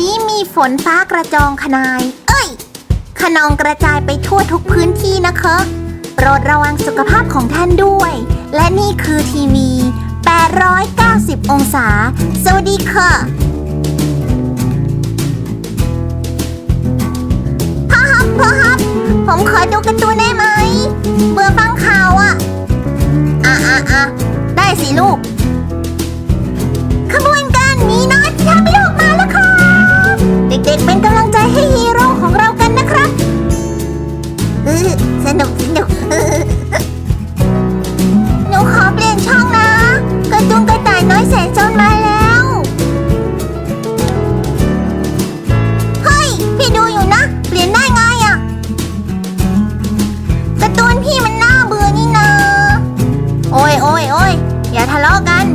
นี้มีฝนฟ้ากระจองคะนาย เอ้ย ขนองกระจายไปทั่วทุกพื้นที่นะคะ โปรดระวังสุขภาพของท่านด้วย และนี่คือทีวี 890 องศา สวัสดีค่ะพ่อฮับพ่อฮับ ผมขอดูการ์ตูนได้ไหม เบื่อฟังข่าวอะอะอะอะได้สิลูก สนุกสนุกหนูขอเปลี่ยนช่องนะกร์ตูนกระต่ายน้อยแสนจนมาแล้ว เฮ้ย พี่ดูอยู่นะ เปลี่ยนได้ไงอะกร์ตูนพี่มันน่าเบื่อนี่นาโอ้ยโอ้ยโอ้ยอย่าทะเลาะกัน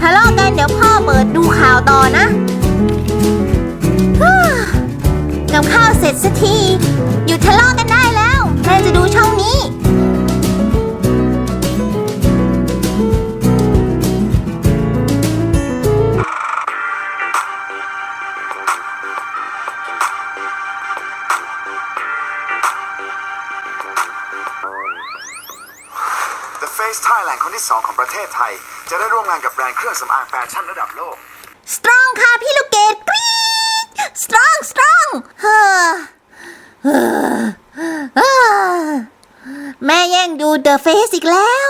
ทะเลาะกันเดี๋ยวพ่อเปิดดูข่าวต่อนะ Face Thailand คนที่ 2 ของประเทศไทย จะได้ร่วมงานกับแบรนด์เครื่องสำอางแฟชั่นระดับโลก strong ค่ะพี่ลูกเกดกรี๊ด strong strong เฮ้อเฮ้อเฮ้อแม่แย่งดู The Face อีกแล้ว